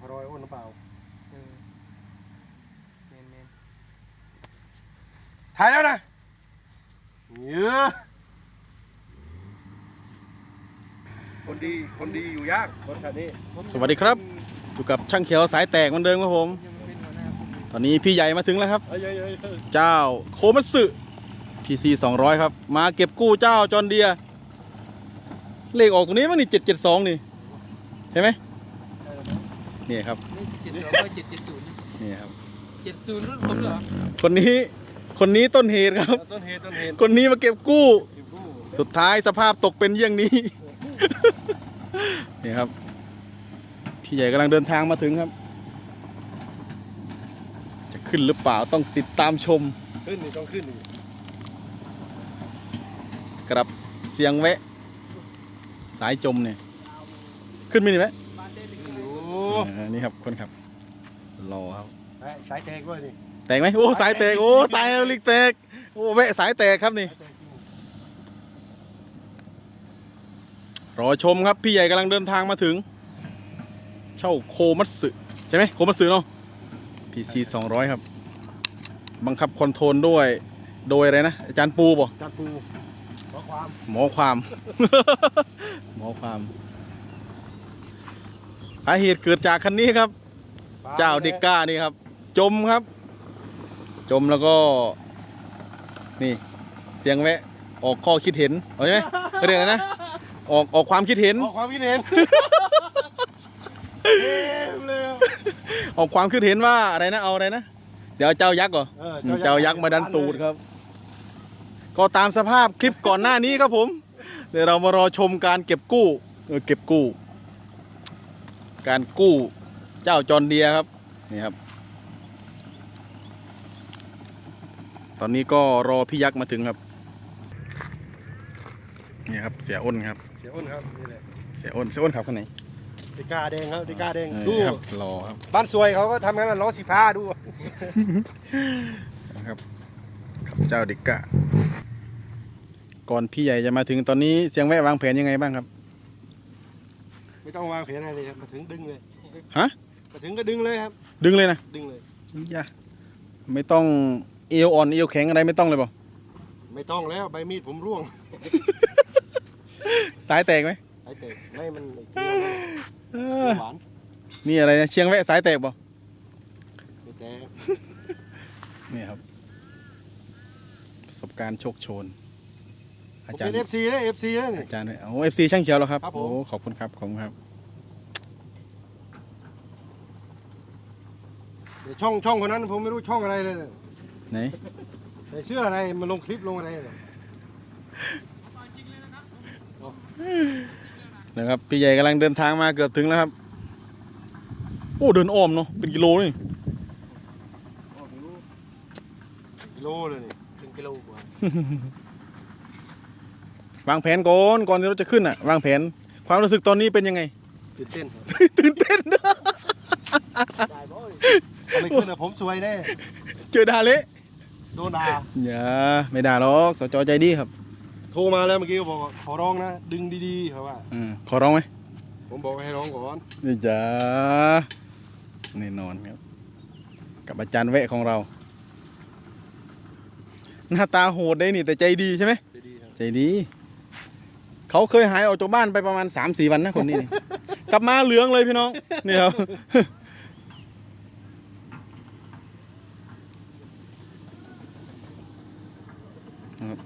พรอยอ้นหรือเปล่าเออแมนแมนถ่ายแล้วนะเยอะคนดีคนดีอยู่ยากบริษัทนี้สวัสดีครับอยู่กับช่างเขียวสายแตกเหมือนเดิมครับผมยังเป็นหัวหน้าผมอยู่ตอนนี้พี่ใหญ่มาถึงแล้วครับ เอ้ยเอ้ยเอ้ยเอ้ยเจ้าโคมัตสึ PC 200 ครับ มาเก็บกู้เจ้าจอนเดีย เลขออกตรงนี้มั้งนี่772 นี่ เห็นไหม นี่ครับนี่เจ็ดสองเจ็ดเจ็ดศูนย์นี่ครับเจ็ดศูนย์รุ่นผมเหรอคนนี้คนนี้ต้นเหตุครับ ต้นเหตุต้นเหตุคนนี้มาเก็บกู้เก็บกู้ สุดท้ายสภาพตกเป็นเยี่ยงนี้นี่ครับ พี่ใหญ่กำลังเดินทางมาถึงครับ จะขึ้นหรือเปล่าต้องติดตามชม ขึ้นนี่ต้องขึ้นนี่กรับเสียงแวะ สายจมเนี่ย ขึ้นไหมนี่ไหม อวยู่เออนี่ครับคนขับรอครับเอ้ยสายแตกด้วยนี่แตกไหมโอ้สายแตกโอ้สายเอลิกแตกโอ้แวะสายแตกครับนี่ รอชมครับพี่ใหญ่กำลังเดินทางมาถึง เช่าโคมัตสึใช่ไหมโคมัตสึเนาะ PC 200 ครับ บังคับคอนโทรลด้วย โดยอะไรนะ อาจารย์ปูบ่จัดปูขอความ หมอความ หมอความ สาเหตุเกิดจากคันนี้ครับ เจ้าเด็กก้านี่ครับ จมครับ จมแล้วก็ นี่ เสียงแวะ ออกข้อคิดเห็นเอาใช่ไหมเรียกอะไรนะออกออกความคิดเห็นขอความคิดเห็นเต็มเลยออกความคิดเห็นว่าอะไรนะเอาอะไรนะเดี๋ยวเจ้ายักษ์เหรอเอออืมเจ้ายักษ์มาดันตูดครับ ก็ตามสภาพคลิปก่อนหน้านี้ครับผม เดี๋ยวเรามารอชมการเก็บกู้เออเก็บกู้ การกู้เจ้าจอนเดียครับนี่ครับ ตอนนี้ก็รอพี่ยักษ์มาถึงครับ นี่ครับเสียอ้นครับ เสียอ้นครับนี่แหละเสียอ้นเสียอ้นครับข้างไหนเด็กกาแดงครับเด็กกาแดงเออดูครับรอครับบ้านสวยเขาก็ทำงั้นนะล้อสีฟ้าดูนะครับครับเจ้าดิกกะก่อนพี่ใหญ่จะมาถึงตอนนี้เสียงแวะวางแผนยังไงบ้างครับ ไม่ต้องวางแผนอะไรเลยครับมาถึงดึงเลยฮะ มาถึงก็ดึงเลยครับ ดึงเลยนะดึงเลยยะไม่ต้องเอวอ่อนเอวแข็งอะไรไม่ต้องเลยเปล่าไม่ต้องแล้วใบมีดผมร่วงสายแตกไหมไอ้เตะไม่มันไอ้เกเอลืออหวานนี่อะไรนะเชียงแวะสายแตกเปล่าไม่แตกนี่ครับ ประสบการณ์โชคโชนผ อามจารเป็ย์นเอฟซีนะเอฟซีนะนี่ อาจารย์โอ้เอฟซีช่างเขียวเหรอครับครับผม โอ้ขอบคุณครับขอบคุณครับ เดี๋ยวช่องช่องคนนั้นผมไม่รู้ช่องอะไรเลยไหนใส่เสื้ออะไรมาลงคลิปลงอะไรเนี่ยนะครับพี่ใหญ่กำลังเดินทางมาเกือบถึงแล้วครับ โอ้เดินอ้อมเนาะเป็นกิโลนี่กิโลเลยนี่ถึงกิโลกว่า วางแผนก่อนก่อนที่เราจะขึ้นอะ วางแผน ความรู้สึกตอนนี้เป็นยังไง ตื่นเต้นครับตื่นเต้นนะถ้าไม่ขึ้นอะผมสวยแน่เจอดาเละโดนด่าอย่าไม่ด่าหรอกสจใจดีครับโทรมาแล้วเมื่อกี้ก็บอกว่าขอร้องนะ ดึงดีๆเขาว่าอืมขอร้องไหมผมบอกให้ร้องก่อน นี่จ้าแน่นอนครับ กับอาจารย์แวะของเรา หน้าตาโหดได้นี่แต่ใจดีใช่ไหม ดีๆครับ ใจดี เขาเคยหายออกจากบ้านไปประมาณ3าสี่วันนะคนนี้นี่กลับมาเหลืองเลยพี่น้องนี่ครับนะครับ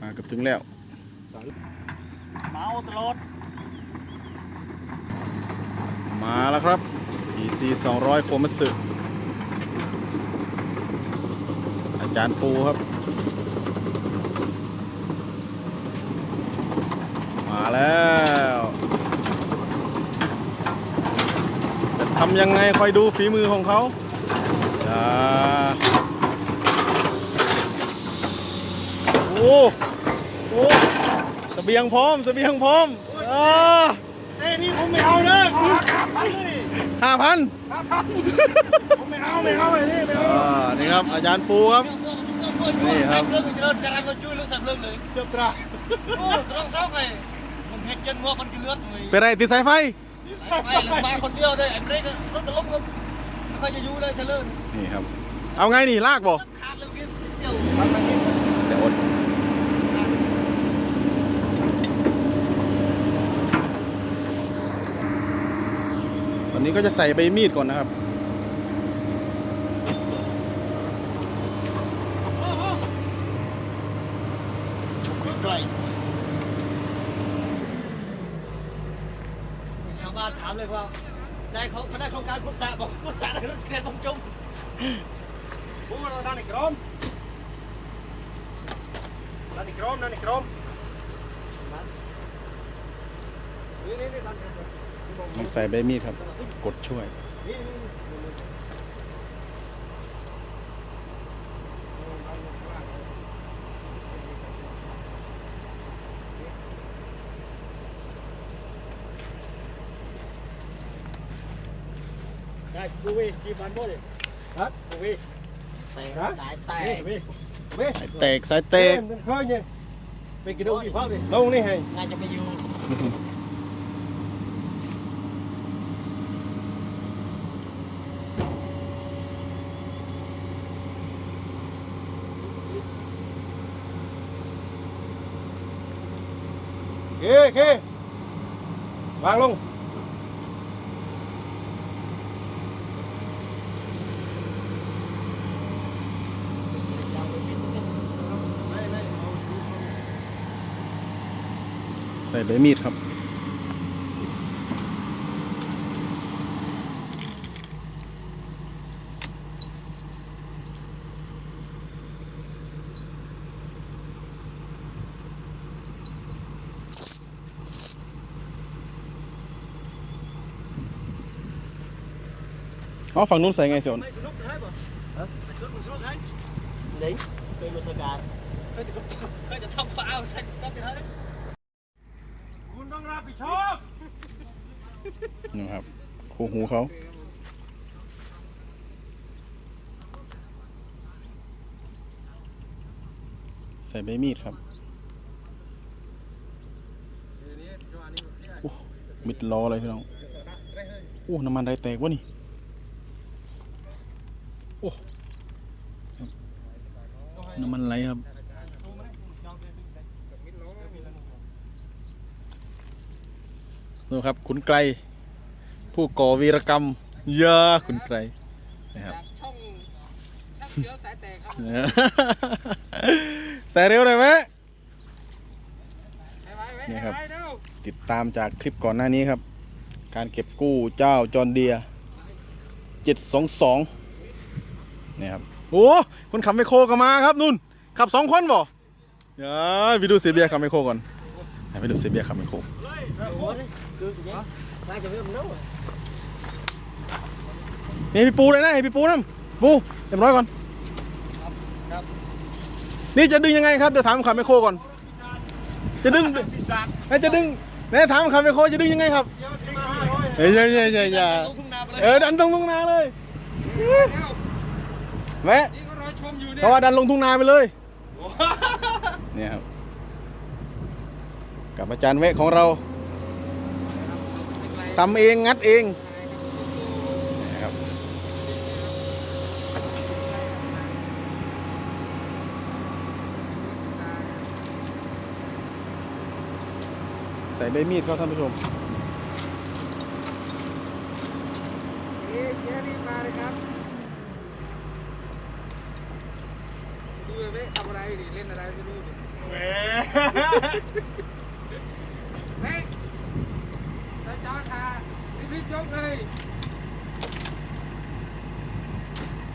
มาเกือบถึงแล้วเมาตลอดมาแล้วครับ EC 200โคมัสึอาจารย์ปูครับ มา แล้วจะทำยังไงคอยดูฝีมือของเขาจ้าโอ้โอ้เสบียงพร้อมเสบียงพร้อมอ่าเอ้ยนี่ผมไม่เอาเลยขอห้าพันเลยห้าพันห้าพันผมไม่เอาไม่เอาไอ้นี่ไม่เอาอ่านี่ครับอาจารย์ปูครับนี่ครับเรื่องจะเลิศจะทำมาช่วยเรื่องสัตว์เรื่องเลยเจ็บตราโอ้กระต้องซ้อมไง มันเห็ดจนงัวมันกินเลือดเลยเป็นไรติดสายไฟนไม่ลงมาคนเดียวเลยไอ้เบรกรถล้มก็ไม่ค่อยจะอยู่เลยเฉลิมนี่ครับ เอาไงนี่ลากบ่ขาดเลยเมื่อกี้เที่ยวเสียอดตอนนี้ก็จะใส่ใบมีดก่อนนะครับ ใกล้ ชาวบ้านถามเลยว่าได้เขาเขาได้โครงการขุดสระบอกขุดสระได้รถเครนผมจมพูดเราด้านอีกรอมด้านอีกรอมด้านอีกรอมนี่นี่นี่ด้านนี้ต้องใส่ใบมีดครับ กดช่วย กูวีกี่พันบ่เลยฮะกูวีสายแตกนี่เว้ยสายแตกสายแตกมันเคยเนี่ยไปกินดูกี่พันเลยลงนี่ให้น่าจะไปอยู่เคเควางลง ใส่ใบมีดครับ อ๋อ ฝั่งนู้นใส่ไงเสียวไม่สนุกได้ป่ะฮะสนุกสนุกได้เลยเป็น รัฐการเคยจะเคยจะทำฟาวใช่ก็จะได้คุณต้องรับผิดชอบนะครับคู่หูเขาใส่ใบมีดครับโอ้มิดล้ออะไรพี่น้องโอ้น้ำมันไรแตกวะนี่โอ้น้ำมันไหลครับ ดูครับขุนไกล ผู้ก่อวีรกรรม เยอะขุนไกลนะครับช่องช่างเชื้อสายแตกครับใส่เร็วเลยไหมไปไว้ไว้นี่ครับไปเร็วติดตามจากคลิปก่อนหน้านี้ครับ การเก็บกู้เจ้าจอนเดีย722นี่ครับโอ้คนขับไมคโครก็มาครับนุ่นขับสองคนบ่เดี๋ยวไปดูเสียเบียร์ขับไมคโครก่อนไปดูเสียเบียร์ขับไมคโคร คืออย่างนี้น่าจะไม่ต้องนู้นี่พี่ปูเลยนะให้พี่ปูน้ำปูเรียบร้อยก่อนนี่จะดึงยังไงครับเดี๋ยวถามขับไมคโครก่อน จะดึงพิศาจเอ้ยจะดึงแม่ถามขับไมคโครจะดึงยังไงครับเฮ้ยอย่าอย่าอย่าอย่าลงทุ่งนาไปเลยเออดันลงทุ่งนาเลยแม่นี่ก็รอชมอยู่เนี่ยเพราะว่าดันลงทุ่งนาไปเลยเนี่ยครับกับอาจารย์เวะของเรา ทำเองงัดเองนะครับใส่ใบมีดครับท่านผู้ชมเอ๊ะเจ๊รีบมาเลยครับดูเลยเว้ยทำอะไรดิเล่นอะไรไม่รู้ดิเฮ้ยจ้าจ้าค่ะ รีบๆยกเลย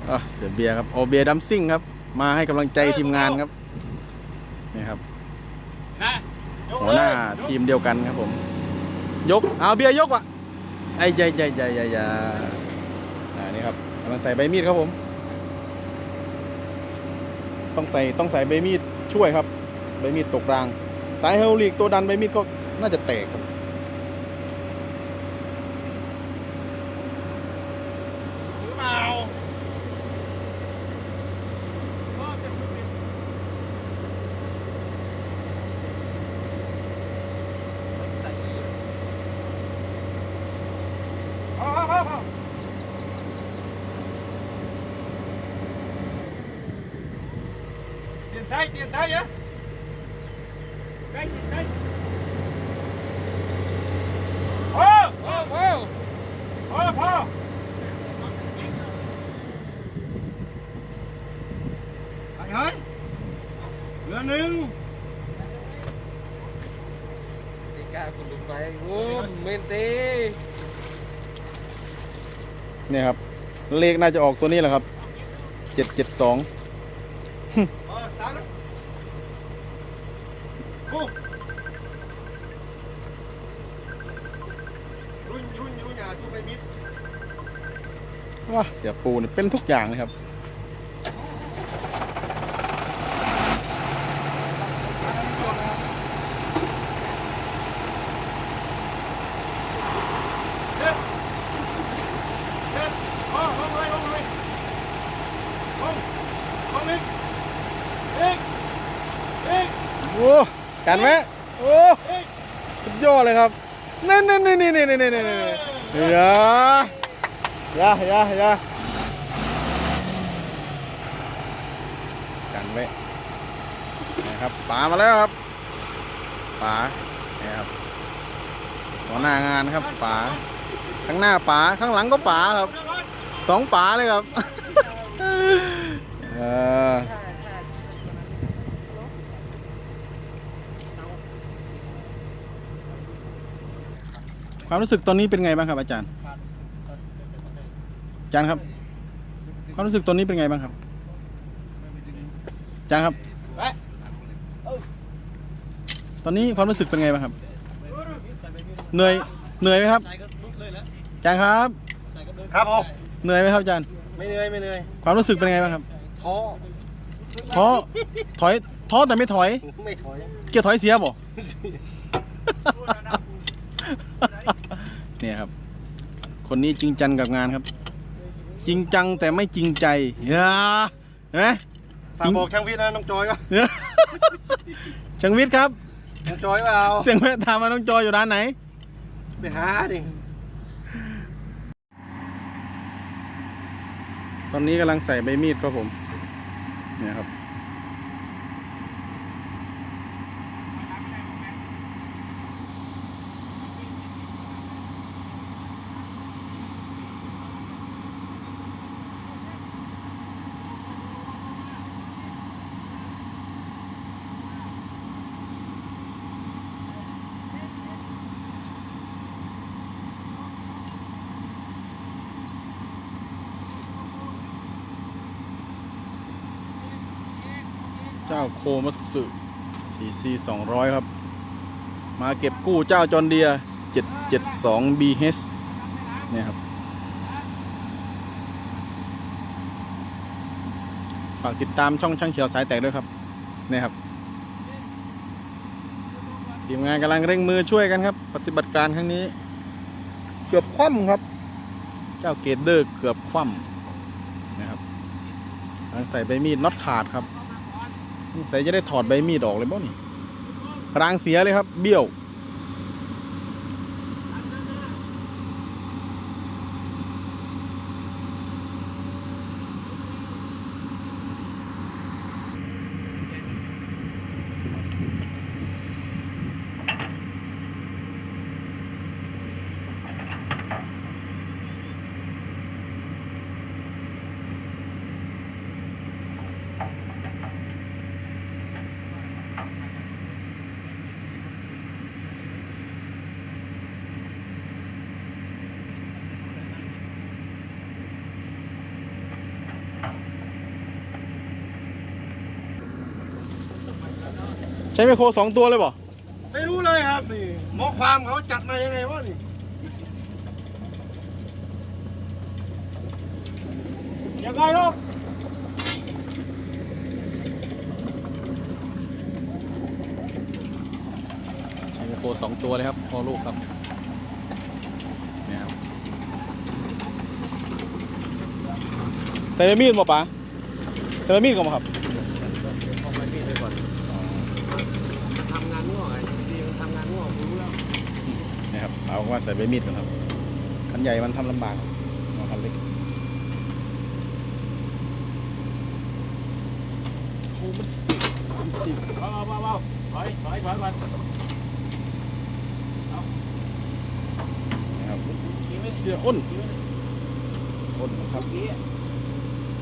อะเสียเบียร์ครับโอเบียร์ดัมซิ่งครับ มาให้กำลังใจทีมงานครับนี่ครับนะหัวหน้าทีมเดียวกันครับผม ยกเอาเบียร์ยกว่ะไอ้ใหญ่ใหญ่ใหญ่ใหญ่ใหญ่อ่านี่ครับกำลังใส่ใบมีดครับผม ต้องใส่ต้องใส่ใบมีดช่วยครับ ใบมีดตกราง สายเฮลลีกตัวดันใบมีดก็น่าจะแตกครับ เปล่า ใส่ ได้เตียนได้ยะได้เตียนได้พอ โอ้โห พอพอไปเฮ้ยเรือหนึ่ง ตีกาคุณดูไฟโอ้เมนเต้ เนี่ยครับ เลขน่าจะออกตัวนี้แหละครับเจ็ดเจ็ดสองพอสตาร์ทกูรุ่นรุ่นรุ่นอย่าตู้ไปมิดว้าเสียปูเนี่ยเป็นทุกอย่างเลยครับ เด็ดเด็ดพอลงเลยลงเลยลงลงอีกอีกอีก โอ้ กันไหมโอ้อีกสุดยอดเลยครับนี่นี่นี่นี่นี่นี่นี่นี่อย่ายายายากันไว้นะครับป๋ามาแล้วครับป๋าเนี่ยครับหัวหน้างานครับป๋าข้างหน้าป๋าข้างหลังก็ป๋าครับสองป๋าเลยครับเออ ความรู้สึกตอนนี้เป็นไงบ้างครับอาจารย์อาจารย์ครับ ความรู้สึกตอนนี้เป็นไงบ้างครับอาจารย์ครับไปตอนนี้ความรู้สึกเป็นไงบ้างครับ เหนื่อย เหนื่อยไหมครับใส่ก็ลุกเลยแล้วอาจารย์ครับใส่ก็เดินครับผมเหนื่อยไหมครับอาจารย์ ไม่เหนื่อยไม่เหนื่อย ความรู้สึกเป็นไงบ้างครับ ท้อ ท้อ ถอย ท้อแต่ไม่ถอย ไม่ถอย เกียร์ถอยเสียบ่ เนี่ยครับ คนนี้จริงจังกับงานครับ จริงจังแต่ไม่จริงใจเฮ้ยเห็นไหมฝากบอกช่างวิทย์นะน้องจอยก็ช่างวิทย์ครับน้องจอยว่าเอาเสียงแม่ถามมาน้องจอยอยู่ร้านไหน ไปหาดิตอนนี้กำลังใส่ใบมีดครับผม เนี่ยครับ โคมัสึทีซีสองร้อยครับ มาเก็บกู้เจ้าจอนเดียเจ็ดเจ็ดสองบีเนี่ยครับ ฝากติดตามช่องช่างเขียวสายแตกด้วยครับ เนี่ยครับ ทีมงานกำลังเร่งมือช่วยกันครับ ปฏิบัติการครั้งนี้ เกือบคว่ำครับ เจ้าเกตเดอร์เกือบคว่ำนะครับใส่ใบมีดน็อตขาดครับ ใส่จะได้ถอดใบมีดออกเลยบ่นี่รางเสียเลยครับ เบี้ยว ใช้ไมโครสองตัวเลยบ่ไม่รู้เลยครับนี่หมอความเขาจัดมายังไงวะนี่ยังไงลูกใช้ไมโครสองตัวเลยครับพอลูกครับเนี่ยครับใส่ใบมีดบ่ปะใส่ใบมีดก่อนบ่ครับ เอาไปมีดไปก่อน ทำงานง่วงไอ้ดีมันทำงานง่วงรู้แล้ว นะครับเอาว่าใส่ใบมีดก่อนครับคันใหญ่มันทำลำบากเอาคันเล็กโคมัตสึสิบเบาเบาเบาถอยถอยถอยก่อนนะครับขี่ไม่เสียอ้นขี่ไม่อ้นนะครับขี่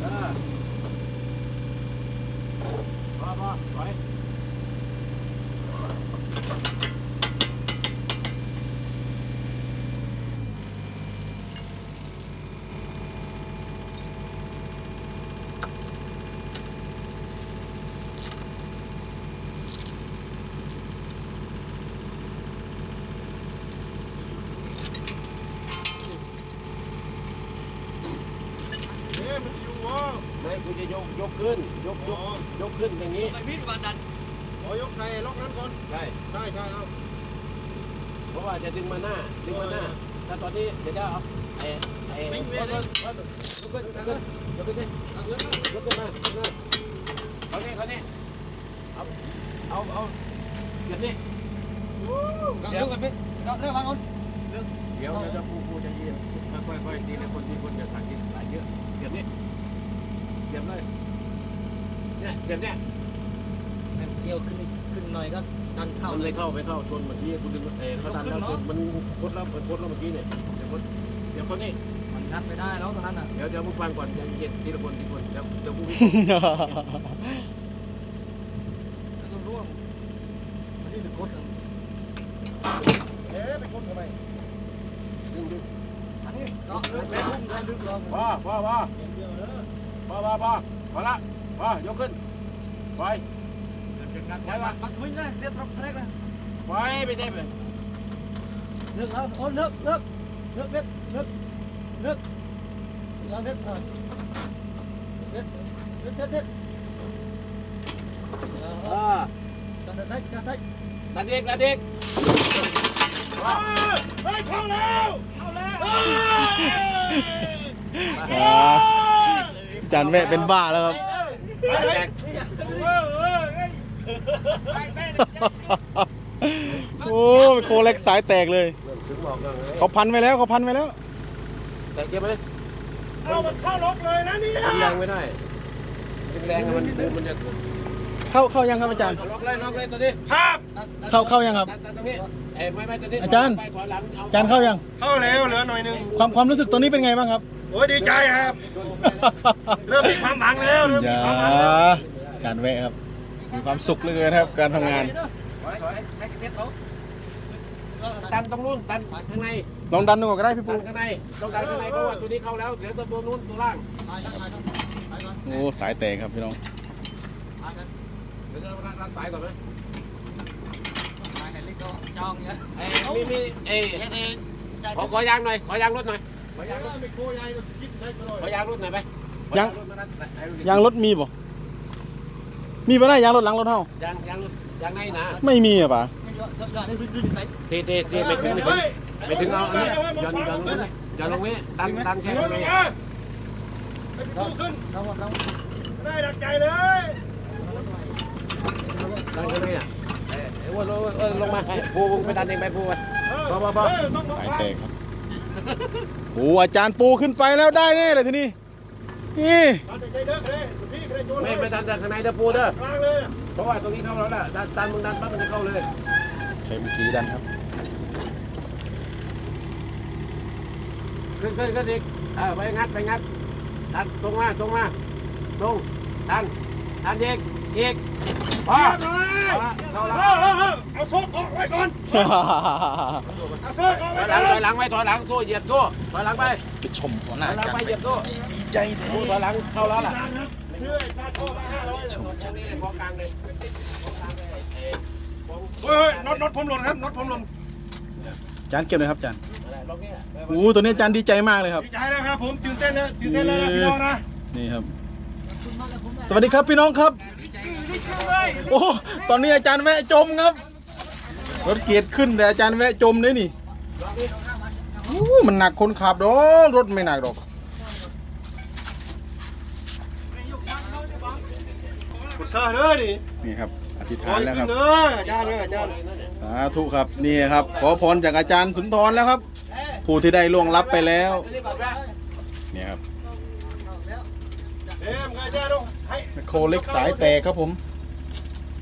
เออพอพอถอย เอ๊ะมันอยู่วะ ไม่กูจะย กยกขึ้น ยกยกยกขึ้นอย่างนี้ทำไมพี่บานดันขอยกใส่ล็อกนั้นก่อนใช่ใช่ใช่เอาเพราะว่าจะดึงมาหน้าดึงมาหน้าถ้าตอนนี้เดี๋ยวจะเอาไอ้ไอ้ยกขึ้นยกขึ้นยกขึ้นยกขึ้นดิยกขึ้นมาขึ้นมาเขาเนี่ยเขาเนี่ยเอาเอาเอาเดี๋ยวนี้ก็เร็วกันพี่ก็เร็วบางคนเดี๋ยวเดี๋ยวจะพูพูจะเย็นค่อยๆค่อยๆทีละคนทีละคนอย่าสั่งกินหลายเยอะเสียบนี่เสียบเลย เนี่ยเสียบเนี่ยเกี่ยวขึ้นขึ้นหน่อยก็ดันเข้ามันเลยเข้าไปเข้าชนเมื่อกี้คุณดึงเออเขาดันแล้วชนมันพดแล้วมันพดแล้วเมื่อกี้เนี่ยเดี๋ยวพดเดี๋ยวคนนี้มันงัดไม่ได้แล้วตอนนั้นอะเดี๋ยวเดี๋ยวมึงฟังก่อนใจเย็นทีละคนทีละคนเดี๋ยวเดี๋ยวกูแล้วก็ร่วงมันที่จะกดเอ๊ะไปคนทำไมดึงดึงอันนี้ก็เลิกแล้วได้ลึกลงพอพอพอพอพอพอพอละ มายกขึ้นไปไปวะมันทุ่งเลยเดี๋ยวทำเพลงเลยไปไปเต็มเลยนึกเอาโอ้นึกนึกนึกเด็ดนึกนึกเราเด็ดเออเด็ดเด็ดเด็ดเด็ดเออตัดเด็ดตัดเด็ดตัดเด็ดตัดเด็ดไปเข้าแล้วเข้าแล้วจันแม่เป็นบ้าแล้วครับ โอ้ยโคเล็กสายแตกเลย ถึงบอกเลยเขาพันไว้แล้วเขาพันไว้แล้ว แตกเยอะไหมเอามันเข้าล็อกเลยนะนี่แรงไม่ได้ดึงแรงอะมันมันจะเข้าเข้ายังครับอาจารย์ ล็อกเลยล็อกเลยตัวนี้เข้าเข้ายังครับตัดตัดตรงนี้เอ้ยไม่ไม่ตัวนี้อาจารย์ไปขวาหลังเอาจารย์เข้ายัง เข้าแล้วเหลือหน่อยนึงความความรู้สึกตัวนี้เป็นไงบ้างครับ โอ้ยดีใจครับ เริ่มมีความหวังแล้วเริ่มอมีย่าความหวังแล้วอาจารย์แวะครับ มีความสุขเหลือเกินครับ การทำงานถอยถอยตันตรงนู้นตันข้างในลองดันดูก่อนก็ได้พี่ตัปูนข้างในต้องดันข้างในเพราะว่าตัวนี้เข้าแล้วเดี๋ยวตัวนู้นตัวล่างโอ้สายแตกครับพี่น้องเดี๋ยวเรารัดสายก่อนไหมจองเนี่ยเอ้ยมีมีเอ้ยขอขอยางหน่อยขอยางรถหน่อย ขอยางรถไม่โคยายสกิปได้ตลอดขอยางรถหน่อยไปขอรถมารัดให้รถดิยางรถมีบ่มีบ่ได้ยางรถหลังรถเท่ายางยางรถยางในนะไม่มีอะป่ะเตะเตะเตะไม่ถึงไม่ถึงไม่ถึงเอาอันนี้ย้อนย้อนลงนี้ย้อนลงนี้ดันดันแค่ตรงนี้ขึ้นเราเราได้ดักใจเลยดันแค่นี้อะเอ้ยเอ้ยอ้วนอ้วนอ้วนลงมาให้ปูไปดันเองไปปูไปพอพอพอสายแตกครับ โอ้อาจารย์ปูขึ้นไปแล้วได้แน่เลยทีนี้นี่ดันใจเด้อเลยพี่กระโจนไม่ไม่ดันจากข้างในเด้อปูเด้อกลางเลยเพราะว่าตรงนี้เข้าแล้วล่ะดันดันมึงดันปั๊บมันจะเข้าเลยใช้เมื่อกี้ดันครับขึ้นขึ้นขึ้นอีกเออไปงัดไปงัดดันตรงมาตรงมาตรงดันดันอีก อีกพอเอาละเข้าแล้วเอาโซ่เกาะไว้ก่อนเอาโซ่เกาะถไว้อยหลังถอยหลังไว้ถอยหลังโซ่เหยียบโซ่ถอยหลังไปไปชมหัวหถน้าอยหลัอางจารไปย์เหยียบโซ่ดีใจแท้โซ่ถอยหลังเข้าแล้วล่ะเสื้อชาโซ่มาห้าร้อยตรงนี้เลยพอกลางเลยพอกลางเลยเอ้ยพอเฮ้ยน็อตน็อตผมหล่นครับน็อตผมหล่นอาจารย์เก็บเลยครับอาจารย์อะไรล็อกเนี่ยโอ้ตัวนี้อาจารย์ดีใจมากเลยครับ ดีใจแล้วครับผมตื่นเต้นแล้วตื่นเต้นแล้วพี่น้องนะนี่ครับ สวัสดีครับพี่น้องครับ โอ้ตอนนี้อาจารย์แวะจมครับ รถเกียร์ขึ้นแต่อาจารย์แวะจมด้วยนี่โอ้มันหนักคนขับดอกรถไม่หนักดอกกุศลเลยนี่นี่ครับอธิษโอ้ฐานยแล้วคขึ้รันบเลยอาจารย์เลยอาจารย์สาธุครับนี่ครับ ขอพรจากอาจารย์สุนทรแล้วครับ ผู้ที่ได้ล่วงลับไปแล้วนี่ก่อนไปนี่ครับเอ็มอาจารย์ลงให้แมคโครเล็กสายแตกครับผม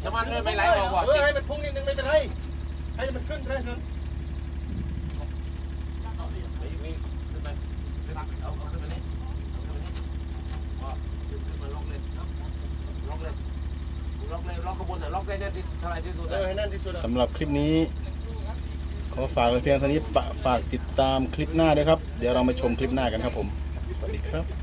น้ำมันไม่ไม่ไหลออกว่ะเออให้มันพุ่งนิดนึงไม่เป็นไรให้มันขึ้นได้สิไปอีกนี่ขึ้นไปขึ้นไปเอาเอาขึ้นมานี่เอาขึ้นมานี่อ๋อขึ้นขึ้นมาล็อกเลยล็อกเลยล็อกเลยล็อกขบวนอะล็อกได้เนี่ยที่เท่าไหร่ที่สุดเออะอให้นั่นสำหรับคลิปนี้ ขอฝากเพียงเท่านี้ฝากติดตามคลิปหน้าด้วยครับ เดี๋ยวเรามาชมคลิปหน้ากันครับผม สวัสดีครับ